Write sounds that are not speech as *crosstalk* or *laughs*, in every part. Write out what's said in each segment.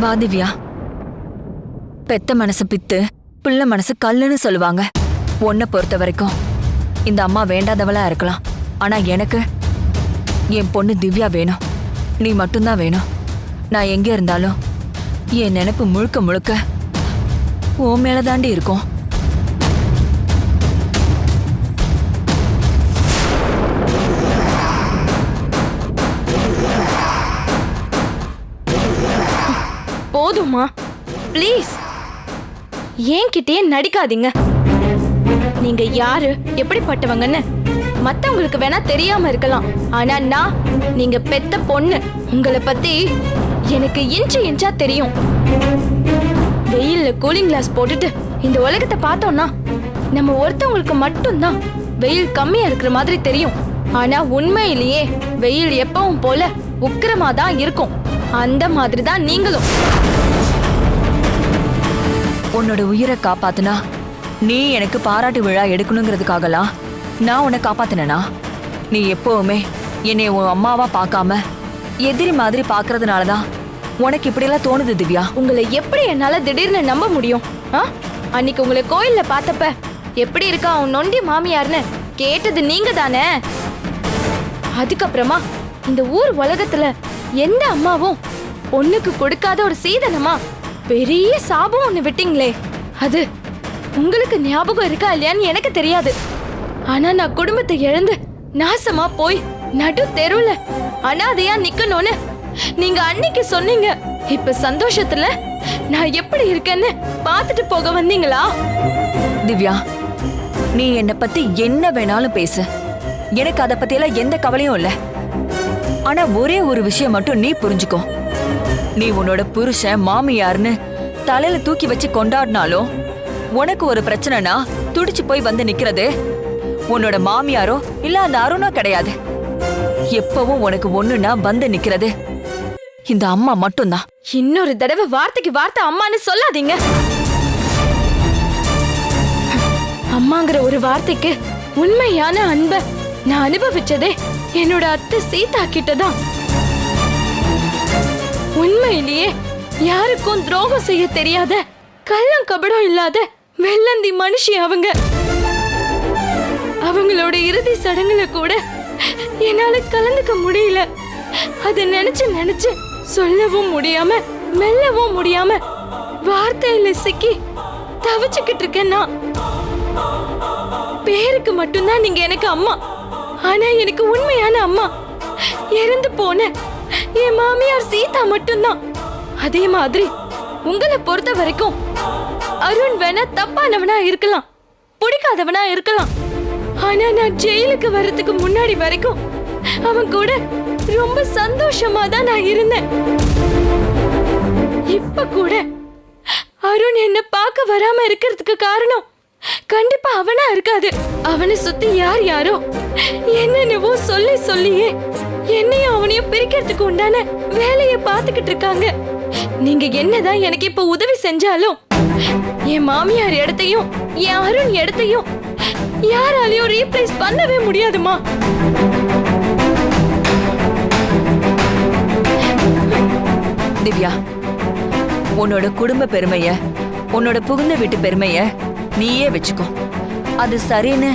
வா திவ்யா. பெத்த மனசு பித்து பிள்ளை மனசு கல்லுன்னு சொல்லுவாங்க. உன்னை பொறுத்த வரைக்கும் இந்த அம்மா வேண்டாதவளா இருக்கலாம். ஆனா எனக்கு என் பொண்ணு திவ்யா வேணும். நீ மட்டும்தான் வேணும். நான் எங்க இருந்தாலும் என் நினைப்பு முழுக்க முழுக்க உன் மேல தாண்டி இருக்கும். போதுமா? ப்ளீஸ் என்கிட்டயே நடிக்காதீங்க. நீங்க யாரு எப்படிப்பட்டவங்கன்னு மத்தவங்களுக்கு வேணா தெரியாம இருக்கலாம். ஆனா நான் நீங்க பெத்த பொண்ணு உங்களை பத்தி எனக்கு இன்ச்சு இன்ச்சா தெரியும். வெயில்ல கூலிங் கிளாஸ் போட்டுட்டு இந்த உலகத்தை பார்த்தோம்னா நம்ம ஒருத்தவங்களுக்கு மட்டும்தான் வெயில் கம்மியா இருக்கிற மாதிரி தெரியும். ஆனா உண்மையிலேயே வெயில் எப்பவும் போல உக்கிரமா தான் இருக்கும். அந்த மாதிரி தான் நீங்களும். உன்னோட உயிரை காப்பாத்துனா நீ எனக்கு பாராட்டு விழா எடுக்கணுங்கிறதுக்காகலாம் நான் உன்னை காப்பாத்தினேனா? நீ எப்பவுமே என்னை உன் அம்மாவா பார்க்காம எதிரி மாதிரி பார்க்கறதுனால தான் உனக்கு இப்படியெல்லாம் தோணுது திவ்யா? உங்களை எப்படி என்னால திடீர்னு நம்ப முடியும்? ஆ? அன்னைக்கு உங்களை கோயில்ல பார்த்தப்ப எப்படி இருக்கா உன் நொண்டி மாமியார்னு கேட்டது நீங்க தானே அதுக்கப்புறமா இந்த ஊர் உலகத்துல எந்த அம்மாவும் பொண்ணுக்கு கொடுக்காத ஒரு சீதனமா? பெரிய சாபம் ஒன்று விட்டீங்களே. அது உங்களுக்கு ஞாபகம் இருக்கா இல்லையான்னு எனக்கு தெரியாது. ஆனா நான் குடும்பத்தை இழந்து நாசமா போய் நடு தெருவுல அனாதையா நிக்கணும்னு நீங்க அன்னைக்கு சொன்னீங்க. இப்ப சந்தோஷத்துல நான் எப்படி இருக்கேன்னு பார்த்துட்டு போக வந்தீங்களா? திவ்யா நீ என்னை பத்தி என்ன வேணாலும் பேசு. எனக்கு அதை பத்தியெல்லாம் எந்த கவலையும் இல்லை. ஆனா ஒரே ஒரு விஷயம் மட்டும் நீ புரிஞ்சுக்கோ. நீ உன்னோட புருஷன் மாமியார்னு தலையில தூக்கி வச்சு கொண்டாடினாலும் உனக்கு ஒரு பிரச்சனைனா துடிச்சு போய் வந்து நிக்கிறது உன்னோட மாமியாரோ இல்ல அந்த அருணோ கிடையாது. எப்பவும் உனக்கு ஒண்ணுனா வந்து நிக்கிறது. இந்த அம்மா மட்டும்தான். இன்னொரு தடவை வார்த்தைக்கு வார்த்தை அம்மான்னு சொல்லாதீங்க. அம்மாங்கிற ஒரு வார்த்தைக்கு உண்மையான அன்ப நான் அனுபவிச்சதே என்னோட அத்தை சீதா கிட்டதான். உண்மையிலேயே யாருக்கும் துரோகம் செய்ய தெரியாத கள்ளம் கபடம் இல்லாத வெள்ளந்தி மனுஷி அவங்க. அவங்களோட இறுதி சடங்குல கூட என்னால கலந்துக்க முடியல. அத நினைச்சு நினைச்சு சொல்லவும் முடியாம மெல்லவும் முடியாம வார்த்தையில சிக்கி தவிச்சுக்கிட்டு இருக்கேன் நான். பேருக்கு மட்டும்தான் நீங்க எனக்கு அம்மா. ஆனா எனக்கு உண்மையான அம்மா. இறந்து போன என் மாமியார் சீதா மட்டும்தான். அதே மாதிரி உங்களை பொறுத்த வரைக்கும் அருண் வேணா தப்பானவனா இருக்கலாம். பிடிக்காதவனா இருக்கலாம். ஆனா நான் ஜெயிலுக்கு வர்றதுக்கு முன்னாடி வரைக்கும் அவன் கூட ரொம்ப சந்தோஷமா தான் நான் இருந்தேன். இப்ப கூட அருண் என்ன பார்க்க வராம இருக்கிறதுக்கு காரணம் கண்டிப்பா அவனா இருக்காது. அவனை சுத்தி யார் யாரோ என்னென்னவோ சொல்லி சொல்லியே என்னையும் அவனையும் பிரிக்கிறதுக்கு உண்டான வேலையை பார்த்துக்கிட்டு இருக்காங்க. நீங்க என்னதான் எனக்கு இப்ப உதவி செஞ்சாலும் என் மாமியார் இடத்தையும் என் அருண் இடத்தையும் யாராலையும் ரீப்ளேஸ் பண்ணவே முடியாதுமா. திவ்யா உன்னோட குடும்ப பெருமைய உன்னோட புகுந்த வீட்டு பெருமைய நீயே வச்சுக்கோ. அது சரின்னு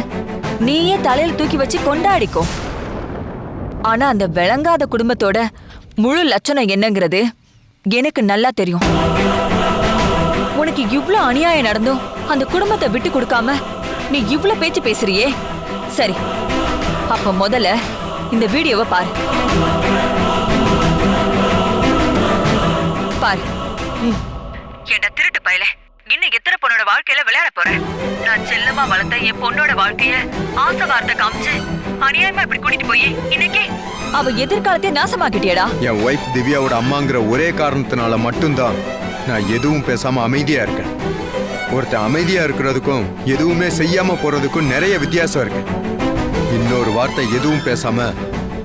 நீயே தலையில் தூக்கி வச்சு கொண்டாடிக்கோ. ஆனா அந்த விளங்காத குடும்பத்தோட முழு லட்சணம் என்னங்கிறது எனக்கு நல்லா தெரியும். உனக்கு இவ்ளோ அநியாயம் நடந்தும் அந்த குடும்பத்தை விட்டு கொடுக்காம நீ இவ்ளோ பேச்சு பேசுறியே. சரி அப்ப முதல்ல இந்த வீடியோவை பாரு. பாரு. ம். வாழ்க்கையில விளையாட போறேன். நான் செல்லமா வளர்த்த என் பொண்ணோட வாழ்க்கைய ஆசை வார்த்தை காமிச்சு அநியாயமா இப்படி கூட்டிட்டு போய் இன்னைக்கு? அவ எதிர்காலத்தையே நாசமாக்கிட்டியடா. என் ஒய்ஃப் திவ்யாவோட அம்மாங்கிற ஒரே காரணத்தினால மட்டும்தான் நான் எதுவும் பேசாம அமைதியா இருக்கேன். ஒருத்தன் அமைதியா இருக்கிறதுக்கும் எதுவுமே செய்யாம போறதுக்கும் நிறைய வித்தியாசம் இருக்கு. இன்னொரு வார்த்தை எதுவும் பேசாம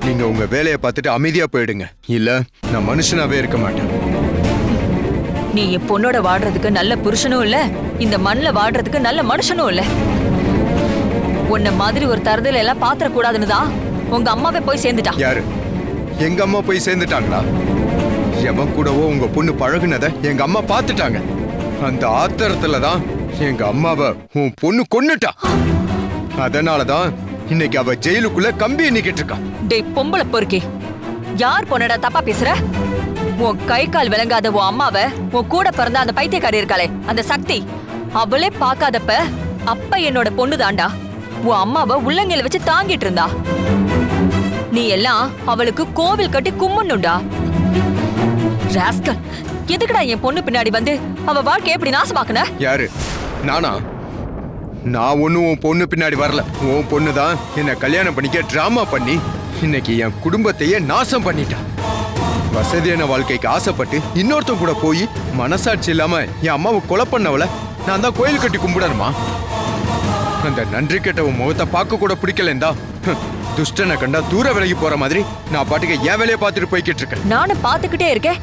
நீங்க உங்க வேலையை பார்த்துட்டு அமைதியா போயிடுங்க. இல்ல நான் மனுஷனாவே இருக்க மாட்டேன். நீ என் பொண்ணோட வாடுறதுக்கு நல்ல புருஷனும் இல்ல இந்த மண்ணுல வாடுறதுக்கு நல்ல மனுஷனும் இல்ல. உன்ன மாதிரி ஒரு தருதல எல்லாம் பாத்திர கூடாதுன்னு தான் உங்க அம்மாவே போய் சேர்ந்துட்டா. யாரு? எங்க அம்மா போய் சேர்ந்துட்டாங்களா? எவன் கூடவோ உங்க பொண்ணு பழகுனத எங்க அம்மா பார்த்துட்டாங்க அந்த ஆத்திரத்துல தான் எங்க அம்மாவை உன் பொண்ணு கொன்னுட்டா. அதனால தான் இன்னைக்கு அவ ஜெயிலுக்குள்ள கம்பி எண்ணிக்கிட்டு இருக்கா. டேய் பொம்பளை பொறுக்கி. யார் பொண்ணடா தப்பா பேசுற? உன் கை கால் விளங்காத உன் அம்மாவ உன் கூட பிறந்த அந்த பைத்தியக்காரி இருக்காளே அந்த சக்தி அவளே பார்க்காதப்ப அப்ப என்னோட பொண்ணு தாண்டா உன் அம்மாவை உள்ளங்கையில வச்சு தாங்கிட்டு இருந்தா. நீ எல்லாம் அவளுக்கு கோவில் கட்டி கும்பிடணும்டா. ராஸ்கல் எதுக்குடா என் பொண்ணு பின்னாடி வந்து அவ வாழ்க்கைய எப்படி நாசமாக்குன? யாரு? நானா? நான் ஒன்றும் உன் பொண்ணு பின்னாடி வரல. உன் பொண்ணு தான் என்னை கல்யாணம் பண்ணிக்க டிராமா பண்ணி இன்னைக்கு என் குடும்பத்தையே நாசம் பண்ணிட்டா. வசதியான வாழ்க்கைக்கு ஆசைப்பட்டு இன்னொருத்தன் கூட போய் மனசாட்சி இல்லாம என் அம்மாவை கொலை பண்ணவள நான் தான் கோயில் கட்டி கும்பிடணுமா? அந்த நன்றி கெட்ட உன் முகத்தை பார்க்க கூட பிடிக்கலந்தா துஷ்டனை கண்டா தூர விலகி போற மாதிரி நான் பாட்டுக்கு என் வேலையை பார்த்துட்டு போய்கிட்டு இருக்கேன். நானும் பாத்துக்கிட்டே இருக்கேன்.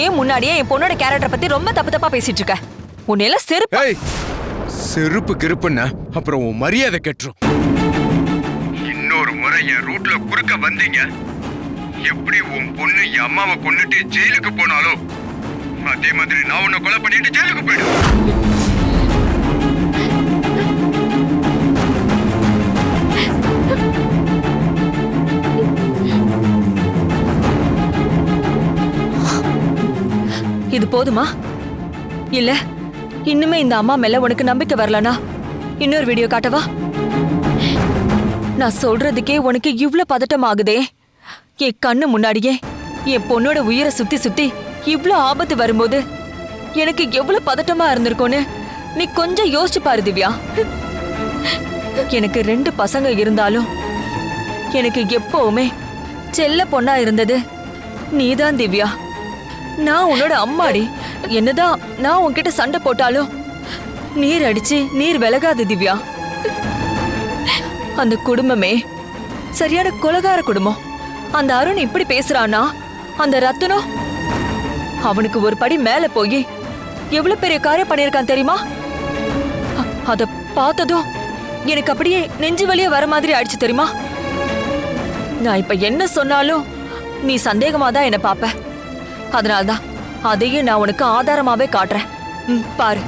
ஏன் முன்னாடியே என் பொண்ணோட கேரக்டரை பத்தி ரொம்ப தப்பு தப்பா பேசிட்டு இருக்க? உன்னையெல்லாம் செருப்பு செருப்பு கிருப்புன்னா அப்புறம் உன் மரியாதை கெட்டுரும். இன்னொரு முறை என் ரூட்ல குறுக்க வந்தீங்க. எப்படி உன் பொண்ணு என் அம்மாவை கொன்னுட்டு ஜெயிலுக்கு போனாலோ அதே மாதிரி நான் உன்னை கொலை பண்ணிட்டு ஜெயிலுக்கு போயிடுவேன். இது போதுமா? இல்ல இன்னுமே இந்த அம்மா மேல உனக்கு நம்பிக்கை வரலனா? இன்னொரு வீடியோ காட்டவா? நான் சொல்றதுக்கே உனக்கு இவ்ளோ பதட்டம் ஆகுதே என் கண்ணு முன்னாடியே என் பொண்ணோட உயிரை சுத்தி சுத்தி இவ்ளோ ஆபத்து வரும்போது எனக்கு எவ்வளவு பதட்டமா இருந்திருக்கும்னு நீ கொஞ்சம் யோசிச்சு பாரு திவ்யா. எனக்கு ரெண்டு பசங்க இருந்தாலும் எனக்கு எப்பவுமே செல்ல பொண்ணா இருந்தது நீதான் திவ்யா. நான் உன்னோட அம்மாடி. என்னதான் நான் உன்கிட்ட சண்டை போட்டாலும் நீர் அடிச்சு நீர் விலகாது திவ்யா. அந்த குடும்பமே சரியான கொலகார குடும்பம். அந்த அருண் இப்படி பேசுறானா அந்த ரத்தனம் அவனுக்கு ஒரு படி மேல போய் எவ்வளவு பெரிய காரியம் பண்ணியிருக்கான் தெரியுமா? அத பார்த்ததும் எனக்கு அப்படியே நெஞ்சு வழியே வர மாதிரி ஆயிடுச்சு தெரியுமா? நான் இப்ப என்ன சொன்னாலும் நீ சந்தேகமா தான் என்ன பாப்ப அதனால்தான் அதையும் நான் உனக்கு ஆதாரமாவே காட்டுறேன். ம், பாரு.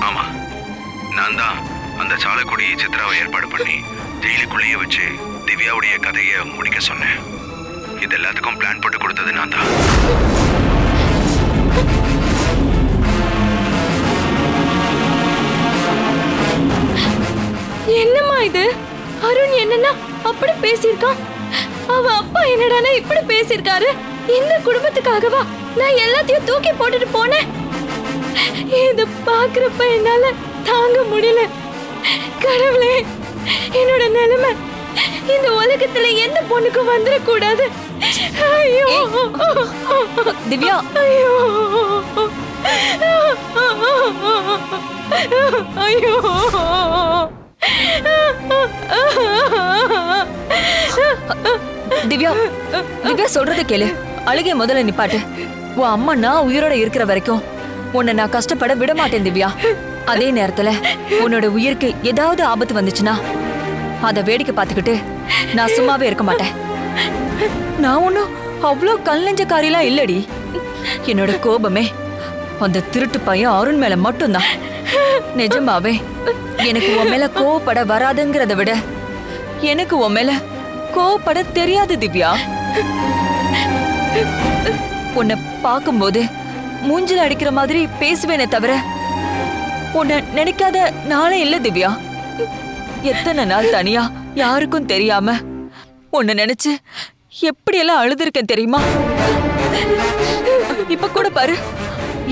ஆமா. நான் தான் அந்த சாலக்குடி சித்ராவை ஏற்பாடு பண்ணி ஜெயிலுக்குள்ளேயே வச்சு திவ்யாவுடைய கதையை முடிக்க சொன்னேன். இது எல்லாத்துக்கும் பிளான் போட்டு கொடுத்தது நான் தான். என்னம்மா இது? அருண் என்னன்னா அப்படி பேசியிருக்கான்? அவ அப்பா என்னடானா இப்படி பேசியிருக்காரு? இந்த குடும்பத்துக்காகவா நான் எல்லாத்தையும் தூக்கி போட்டுட்டு போனேன்? இது பாக்குறப்ப என்னால தாங்க முடியல. கடவுளே. என்னோட நிலைமை இந்த உலகத்துல எந்த பொண்ணுக்கும் வந்துடக்கூடாது ஐயோ. திவ்யா. ஐயோ. ஐயோ. திவ்யா திவ்யா சொல்றத கேளு. அழுகை முதல்ல நிப்பாட்டு. உன் அம்மா நான் உயிரோட இருக்கிற வரைக்கும் உன்னை நான் கஷ்டப்பட விட மாட்டேன் திவ்யா. அதே நேரத்துல உன்னோட உயிருக்கு ஏதாவது ஆபத்து வந்துச்சுன்னா அதை வேடிக்கை பார்த்துக்கிட்டு நான் சும்மாவே இருக்க மாட்டேன். நான் ஒன்றும் அவ்வளோ கல்லஞ்சக்காரிலாம் இல்லடி. என்னோட கோபமே அந்த திருட்டு பையன் அருண் மேல மட்டும்தான். நிஜமாவே எனக்கு உன் மேல கோவப்பட வராதுங்கிறத விட எனக்கு உன் மேல கோவப்பட தெரியாது திவ்யா. உன்னை பார்க்கும்போது மூஞ்சில் அடிக்கிற மாதிரி பேசுவேனே தவிர உன்னை நினைக்காத நாளே இல்ல திவ்யா. எத்தனை நாள் தனியா? யாருக்கும் தெரியாம. உன்னை நினைச்சு எப்படியெல்லாம் அழுதுருக்கேன் தெரியுமா? இப்ப கூட பாரு.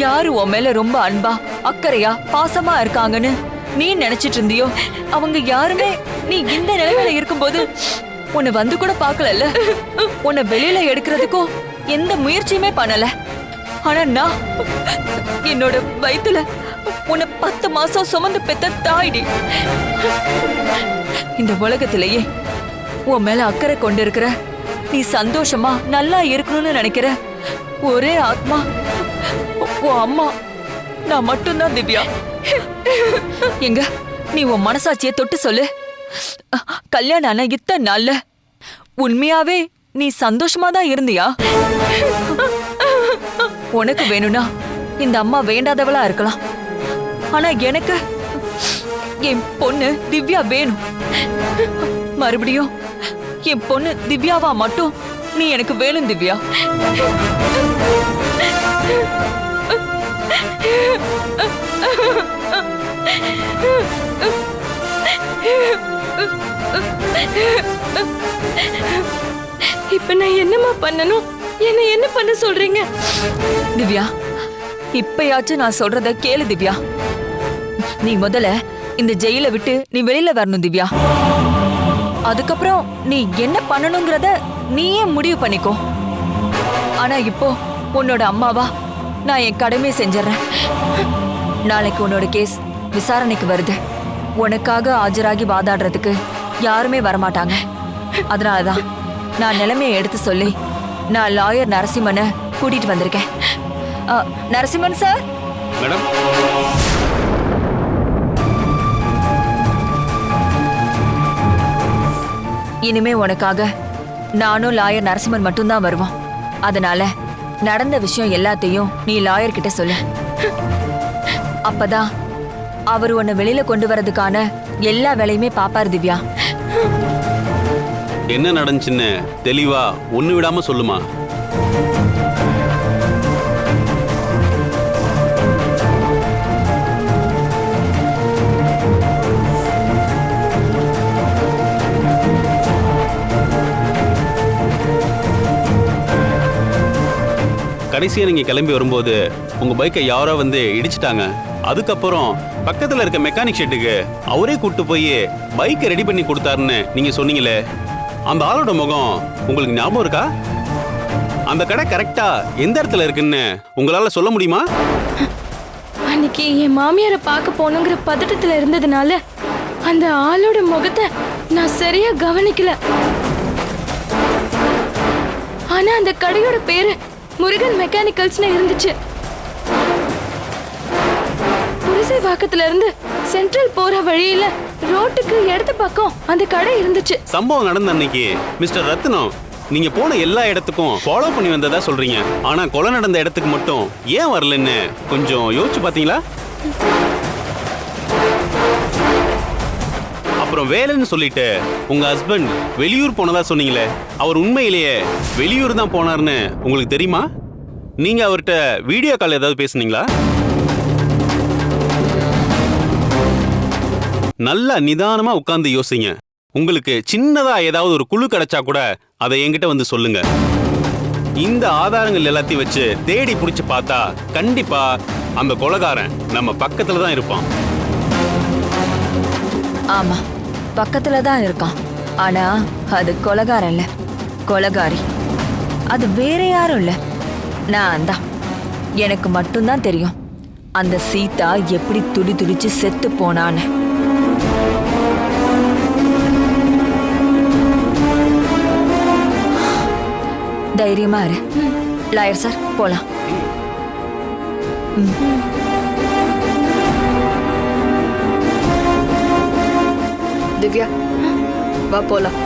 யாரு உன் மேல ரொம்ப அன்பா அக்கறையா பாசமா இருக்காங்கன்னு நீ நினைச்சிட்டு இருந்தியோ? அவங்க யாருமே நீ இந்த நிலைமையில இருக்கும்போது உன்னை வந்து கூட பார்க்கல உன்னை வெளியில எடுக்கிறதுக்கும் எந்த முயற்சியுமே பண்ணல. ஆனா நான் என்னோட வயித்துல உன்னை பத்து மாசம் சுமந்து பெத்த தாய்டி. இந்த உலகத்திலேயே உன் மேல அக்கறை கொண்டு இருக்கிற நீ சந்தோஷமா நல்லா இருக்கணும்னு நினைக்கிற ஒரே ஆத்மா உன் அம்மா நான் மட்டும்தான் திவ்யா. எங்க நீ உன் மனசாட்சியை தொட்டு சொல்லு. கல்யாணம் ஆனா இத்தனை நாள்ல உண்மையாவே நீ சந்தோஷமா தான் இருந்தியா? உனக்கு வேணும்னா இந்த அம்மா வேண்டாதவளா இருக்கலாம். ஆனா எனக்கு என் பொண்ணு திவ்யா வேணும். மறுபடியும் என் பொண்ணு திவ்யாவா மட்டும் நீ எனக்கு வேணும் திவ்யா. இப்ப நான் என்னம்மா பண்ணணும்? என்ன என்ன பண்ண சொல்றீங்க? திவ்யா இப்பயாச்சும் நான் சொல்றத கேளு திவ்யா. நீ முதல்ல இந்த ஜெயில விட்டு நீ வெளியில வரணும் திவ்யா. அதுக்கப்புறம் நீ என்ன பண்ணணுங்கிறத நீயே முடிவு பண்ணிக்கோ. ஆனா இப்போ உன்னோட அம்மாவா நான் என் கடமையை செஞ்சிடறேன். நாளைக்கு உன்னோட கேஸ் விசாரணைக்கு வருது. உனக்காக ஆஜராகி வாதாடுறதுக்கு யாருமே வரமாட்டாங்க. அதனாலதான் நான் நிலைமையை எடுத்து சொல்லி நான் லாயர் நரசிம்மனை கூட்டிட்டு வந்திருக்கேன். Narasimhan sir madam? இனிமே உனக்காக நானும் லாயர் நரசிம்மன் மட்டும்தான் வருவோம். அதனால நடந்த விஷயம் எல்லாத்தையும் நீ லாயர் கிட்ட சொல்லு. அப்பதான் அவர் உன்னை வெளியில கொண்டு வரதுக்கான எல்லா வேலையுமே பாப்பாரு திவ்யா. என்ன நடந்துச்சுன்னு தெளிவா ஒண்ணு விடாம சொல்லுமா? கடைசியா நீங்க கிளம்பி வரும்போது உங்க பைக்கை யாரோ வந்து இடிச்சிட்டாங்க. அதுக்கப்புறம் பக்கத்துல இருக்க மெக்கானிக் ஷெட்டுக்கு அவரே கூப்பிட்டு போய் பைக்கை ரெடி பண்ணி கொடுத்தாருன்னு நீங்க சொன்னீங்களே. அந்த ஆளோட முகம் உங்களுக்கு ஞாபகம் இருக்கா? அந்த கடை கரெக்டா எந்த இடத்துல இருக்குன்னு உங்களால சொல்ல முடியுமா? அன்னைக்கு என் மாமியாரை பார்க்க போகணுங்கிற பதட்டத்துல இருந்ததுனால அந்த ஆளோட முகத்தை நான் சரியா கவனிக்கல. ஆனா அந்த கடையோட பேரு முருகன் மெக்கானிக்கல்ஸ்னு இருந்துச்சு. புரிசைவாக்கத்துல இருந்து சென்ட்ரல் போற வழியில ரோட்டுக்கு இடது பக்கம் அந்த கடை இருந்துச்சு. சம்பவம் நடந்த அன்னைக்கு மிஸ்டர் ரத்னம் நீங்க போன எல்லா இடத்துக்கும் ஃபாலோ பண்ணி வந்ததா சொல்றீங்க. ஆனா கொலை நடந்த இடத்துக்கு மட்டும் ஏன் வரலன்னு கொஞ்சம் யோசிச்சு பாத்தீங்களா? அப்புறம் வேலைன்னு சொல்லிட்டு உங்க ஹஸ்பண்ட் வெளியூர் போனதா சொன்னீங்களே அவர் உண்மையிலேயே வெளியூர் தான் போனார்னு உங்களுக்கு தெரியுமா? நீங்க அவர்கிட்ட வீடியோ கால் ஏதாவது பேசுனீங்களா? நல்லா நிதானமா உட்கார்ந்து யோசிங்க. உங்களுக்கு சின்னதா ஏதாவது ஒரு குழு கிடைச்சா கூட அதை என்கிட்ட வந்து சொல்லுங்க. இந்த ஆதாரங்கள் எல்லாத்தையும் வச்சு தேடி பிடிச்சு பார்த்தா கண்டிப்பா அந்த கொலகாரன் நம்ம பக்கத்துல தான் இருப்பான். ஆமா பக்கத்துல தான் இருக்கான். ஆனா அது கொலகாரன் இல்ல. கொலகாரி. அது வேற யாரும் இல்ல. நான் தான் எனக்கு மட்டும்தான் தெரியும். அந்த சீதா எப்படி துடி துடிச்சு செத்து போனான்னு. தைரியமா இரு. லாயர் சார் போலாம். திவ்யா வா போலாம்.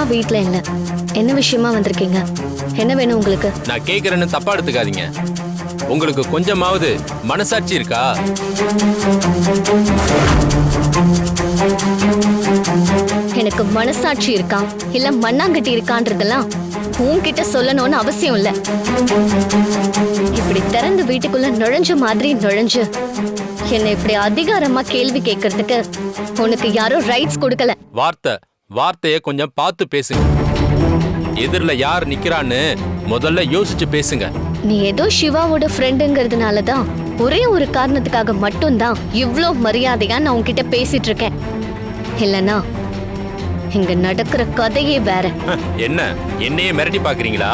சிவா வீட்ல இல்ல என்ன விஷயமா வந்திருக்கீங்க? என்ன வேணும் உங்களுக்கு? நான் கேக்குறேன்னு தப்பா எடுத்துக்காதீங்க. உங்களுக்கு கொஞ்சமாவது மனசாட்சி இருக்கா? எனக்கு மனசாட்சி இருக்கா? இல்ல மண்ணாங்கட்டி இருக்கான்றதெல்லாம் உன்கிட்ட சொல்லணும்னு அவசியம் இல்ல. இப்படி திறந்து வீட்டுக்குள்ள நுழைஞ்ச மாதிரி நுழைஞ்சு என்னை இப்படி அதிகாரமா கேள்வி கேட்கறதுக்கு உனக்கு யாரும் ரைட்ஸ் கொடுக்கல. வார்த்தை. வார்த்தைய கொஞ்சம் பார்த்து பேசுங்க. எதிரில யார் நிக்கிறான்னு முதல்ல யோசிச்சு பேசுங்க. நீ ஏதோ சிவாவோட ஃப்ரெண்டுங்கிறதுனால தான் ஒரே ஒரு காரணத்துக்காக மட்டும்தான் இவ்ளோ மரியாதையா நான் உன்கிட்ட பேசிட்டு இருக்கேன் இல்லனா இங்க நடக்கிற கதையே வேற. என்ன? என்னையே மிரட்டி பாக்குறீங்களா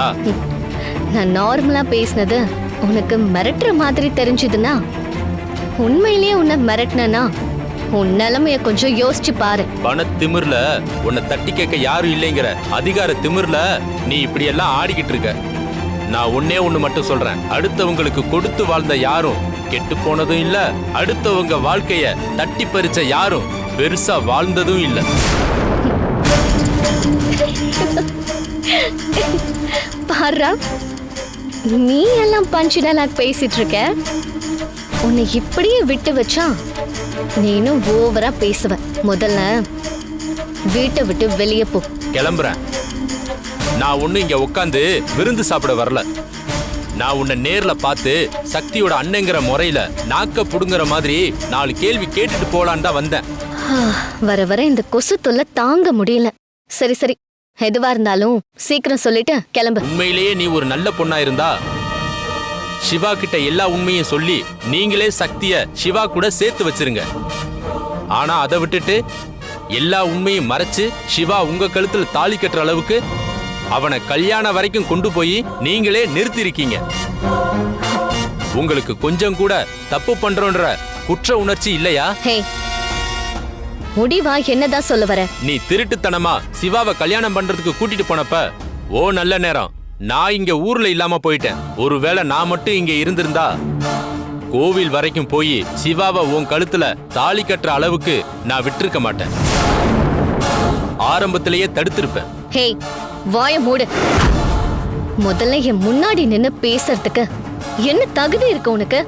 நான் நார்மலா பேசினது உனக்கு மிரட்டுற மாதிரி தெரிஞ்சதுன்னா உண்மையிலேயே உன்னை மிரட்டினா உன் நிலைமைய கொஞ்சம் யோசிச்சு பாரு. பண திமிர்ல உன்னை தட்டி கேட்க யாரும் இல்லைங்கிற அதிகார திமிர்ல நீ இப்படி எல்லாம் ஆடிக்கிட்டு இருக்க. நான் ஒன்னே ஒண்ணு மட்டும் சொல்றேன். அடுத்தவங்களுக்கு கொடுத்து வாழ்ந்த யாரும் கெட்டு போனதும் இல்ல அடுத்தவங்க வாழ்க்கைய தட்டி பறிச்ச யாரும் பெருசா வாழ்ந்ததும் இல்ல. பாரா நீ எல்லாம் டயலாக் பேசிட்டு இருக்க உன்னை இப்படியே விட்டு வச்சா நீனும் ஓவரா பேசுவ. முதல்ல வீட்டை விட்டு வெளியே போ. கிளம்புறேன். நான் ஒண்ணு இங்க உட்காந்து விருந்து சாப்பிட வரல. நான் உன்னை நேர்ல பார்த்து சக்தியோட அண்ணங்கிற முறையில நாக்க புடுங்குற மாதிரி நாலு கேள்வி கேட்டுட்டு போலான்னு தான் வந்தேன். வர வர இந்த கொசு தொல்லை தாங்க முடியல. சரி சரி. எதுவா இருந்தாலும் சீக்கிரம் சொல்லிட்டு கிளம்பு. உண்மையிலேயே நீ ஒரு நல்ல பொண்ணா இருந்தா சிவா கிட்ட எல்லா உண்மையும் சொல்லி நீங்களே சக்திய சிவா கூட சேர்த்து வச்சிருங்க. ஆனா அதை விட்டுட்டு எல்லா உண்மையும் மறைச்சு சிவா உங்க கழுத்துல தாலி கட்டுற அளவுக்கு அவனை கல்யாணம் வரைக்கும் கொண்டு போய் நீங்களே நிறுத்திருக்கீங்க. உங்களுக்கு கொஞ்சம் கூட தப்பு பண்றோன்ற குற்ற உணர்ச்சி இல்லையா? முடிவா என்னதான் சொல்ல வர? நீ திருட்டுத்தனமா சிவாவை கல்யாணம் பண்றதுக்கு கூட்டிட்டு போனப்ப ஓ நல்ல நேரம். நான் இங்க ஊர்ல இல்லாம போயிட்டேன். ஒருவேளை நான் மட்டும் இங்க இருந்திருந்தா கோவில் வரைக்கும் போய் சிவாவை உன் கழுத்துல தாலி கட்டுற அளவுக்கு நான் விட்டிருக்க மாட்டேன். ஆரம்பத்திலேயே தடுத்திருப்பேன். ஹே வாய மூடு. முதல்ல என் முன்னாடி நின்னு பேசுறதுக்கு என்ன தகுதி இருக்கு உனக்கு?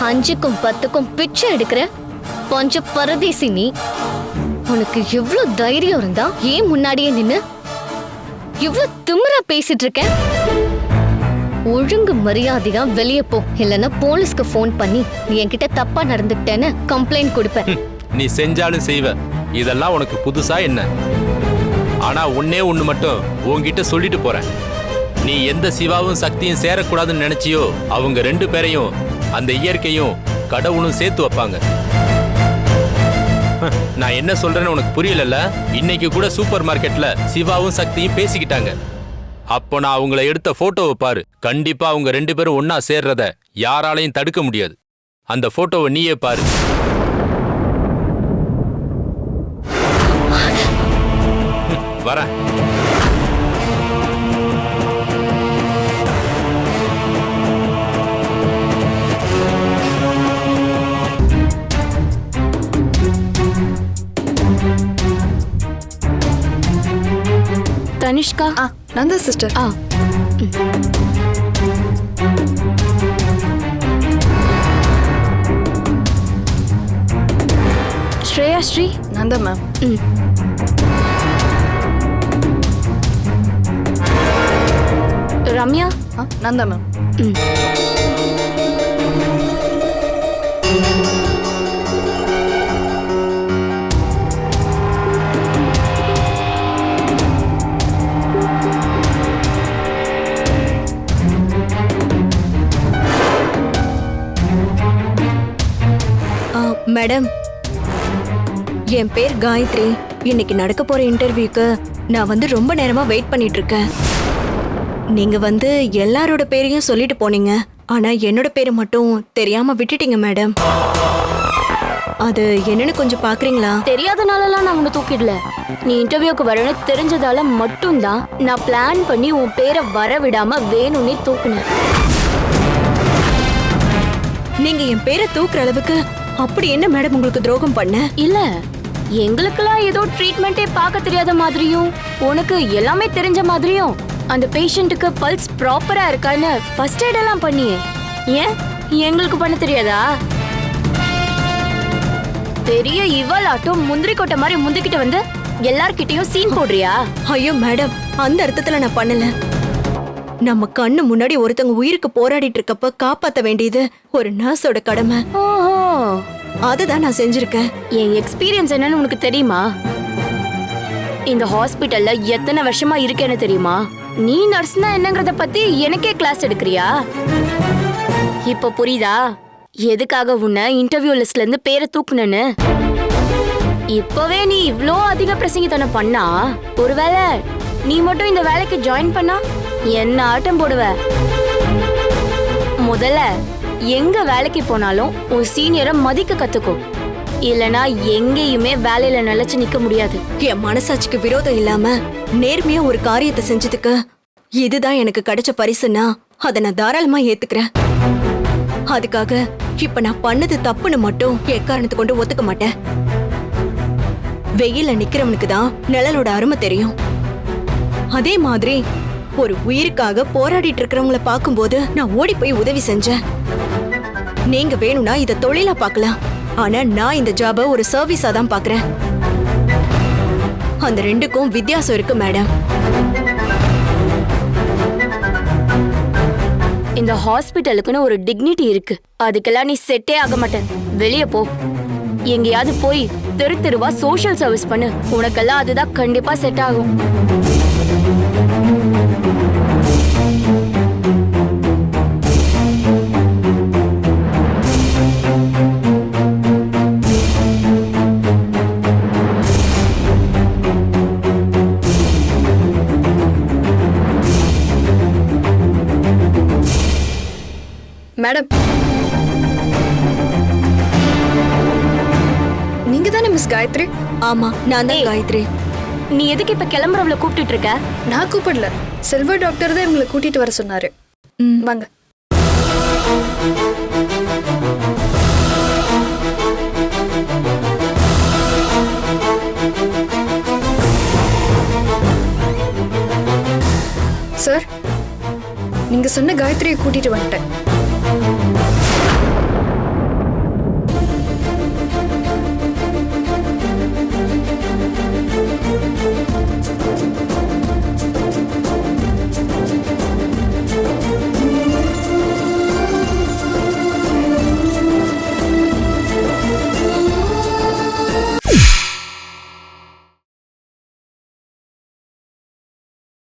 அஞ்சுக்கும் பத்துக்கும் பிச்சை எடுக்கிற பஞ்ச பரதேசி நீ? உனக்கு எவ்வளவு தைரியம் இருந்தா ஏன் முன்னாடியே நின்னு இவ்ளோ திமிரா பேசிட்டு இருக்கேன் ஒழுங்கு மரியாதையா வெளியே போ. இல்லைன்னா போலீஸ்க்கு ஃபோன் பண்ணி நீ என்கிட்ட தப்பா நடந்துக்கிட்டேன்னு கம்ப்ளைண்ட் கொடுப்பேன். நீ செஞ்சாலும் செய்வ. இதெல்லாம் உனக்கு புதுசா என்ன? ஆனா ஒன்னே ஒண்ணு மட்டும் உன்கிட்ட சொல்லிட்டு போறேன். நீ எந்த சிவாவும் சக்தியும் சேரக்கூடாதுன்னு நினைச்சியோ அவங்க ரெண்டு பேரையும் அந்த இயற்கையும் கடவுளும் சேர்த்து வைப்பாங்க. *laughs* நான் என்ன சொல்றேன்னு உனக்கு புரியலல்ல? இன்னைக்கு கூட சூப்பர் மார்க்கெட்ல சிவாவும் சக்தியும் பேசிக்கிட்டாங்க. அப்போ நான் அவங்கள எடுத்த போட்டோவை பாரு. கண்டிப்பா அவங்க ரெண்டு பேரும் ஒன்னா சேர்றத யாராலையும் தடுக்க முடியாது. அந்த போட்டோவை நீயே பாரு. *laughs* வரேன். தனிஷ்கா? ஆ நான் தான் சிஸ்டர். ஆ. ஸ்ரேயா ஸ்ரீ? நான் தான் மேம் ம். ரம்யா? தான் மேம் ம். மேடம் என் பேர் காயத்ரி. இன்னைக்கு நடக்க போற இன்டர்வியூக்கு நான் வந்து ரொம்ப நேரமா வெயிட் பண்ணிட்டு இருக்கேன். நீங்க வந்து எல்லாரோட பேரையும் சொல்லிட்டு போனீங்க. ஆனா என்னோட பேரை மட்டும் தெரியாம விட்டுட்டீங்க மேடம். அது என்னன்னு கொஞ்சம் பாக்குறீங்களா? தெரியாதனாலலாம் நான் உன்னை தூக்கிடல. நீ இன்டர்வியூக்கு வரேன்னு தெரிஞ்சதால மட்டும்தான் நான் பிளான் பண்ணி உன் பேரை வர விடாம வேணும்னே தூக்குனேன். நீங்க என் பேரை தூக்குற அளவுக்கு அப்படி என்ன மேடம் உங்களுக்கு துரோகம் பண்ண? இல்ல எங்களுக்கெல்லாம் ஏதோ ட்ரீட்மெண்ட்டே பார்க்க தெரியாத மாதிரியும் உனக்கு எல்லாமே தெரிஞ்ச மாதிரியும் அந்த பேஷண்ட்டுக்கு பல்ஸ் ப்ராப்பரா இருக்கான்னு ஃபர்ஸ்ட் எய்ட் எல்லாம் பண்ணியே. ஏன்? எங்களுக்கு பண்ண தெரியாதா? பெரிய இவளாட்டும் முந்திரி கொட்டை மாதிரி முந்திக்கிட்டு வந்து எல்லார்கிட்டயும் சீன் போடுறியா? ஐயோ மேடம் அந்த அர்த்தத்துல நான் பண்ணல. நம்ம கண்ணு முன்னாடி ஒருத்தவங்க உயிருக்கு போராடிட்டு இருக்கப்ப காப்பாத்த வேண்டியது ஒரு நர்ஸோட கடமை. ஓஹோ. அதுதான் நான் செஞ்சிருக்கேன். என் எக்ஸ்பீரியன்ஸ் என்னன்னு உனக்கு தெரியுமா? இந்த ஹாஸ்பிட்டல்ல எத்தனை வருஷமா இருக்கேன்னு தெரியுமா? நீ நர்ஸ்னா என்னங்கறத பத்தி எனக்கே கிளாஸ் எடுக்கறியா? இப்ப புரியுதா? எதுக்காக உன்னை இன்டர்வியூ லிஸ்ட்ல இருந்து பேரை தூக்குனேன்னு? இப்பவே நீ இவ்ளோ அதிக பிரசங்கித்தனம் பண்ணா ஒருவேளை நீ மட்டும் இந்த வேலைக்கு ஜாயின் பண்ணா? என்ன ஆட்டம் போடுவ? முதல்ல எங்க வேலைக்கு போனாலும் உன் சீனியரை மதிக்க கத்துக்கோ. இல்லனா எங்கேயுமே வேலையில நிலைச்சு நிக்க முடியாது. என் மனசாட்சிக்கு விரோதம் இல்லாம நேர்மையா ஒரு காரியத்தை செஞ்சதுக்கு இதுதான் எனக்கு கிடைச்ச பரிசுன்னா அதை நான் தாராளமா ஏத்துக்கிறேன். அதுக்காக இப்ப நான் பண்ணது தப்புன்னு மட்டும் எக்காரணத்தை கொண்டு ஒத்துக்க மாட்டேன். வெயில நிக்கிறவனுக்கு தான் நிழலோட அருமை தெரியும். அதே மாதிரி ஒரு உயிருக்காக போராடிட்டு இருக்கிறவங்கள பார்க்கும்போது நான் ஓடி போய் உதவி செஞ்சேன். நீங்க வேணும்னா இத தொழிலா பார்க்கலாம். ஆனா நான் இந்த ஜாப ஒரு சர்வீஸா தான் பார்க்கறேன். அந்த ரெண்டுக்கும் வித்தியாசம் இருக்கு மேடம் இந்த ஹாஸ்பிட்டலுக்குன்னு ஒரு டிக்னிட்டி இருக்கு. அதுக்கெல்லாம் நீ செட்டே ஆக மாட்டேன். வெளிய போ. எங்கேயாவது போய் தெரு தெருவா சோஷியல் சர்வீஸ் பண்ணு. உனக்கெல்லாம் அதுதான் கண்டிப்பா செட் ஆகும். மேடம். நீங்க தானே மிஸ் காயத்ரி? ஆமா நான் தான் காயத்ரி. நீ எதுக்கு இப்ப கிளம்புறவள கூப்பிட்டுட்டு இருக்க? நான் கூப்பிடல. செல்வா டாக்டர் தான் இவங்களை கூட்டிட்டு வர சொன்னாரு. வாங்க. சார் நீங்க சொன்ன காயத்ரியை கூட்டிட்டு வந்துட்டேன். Thank you.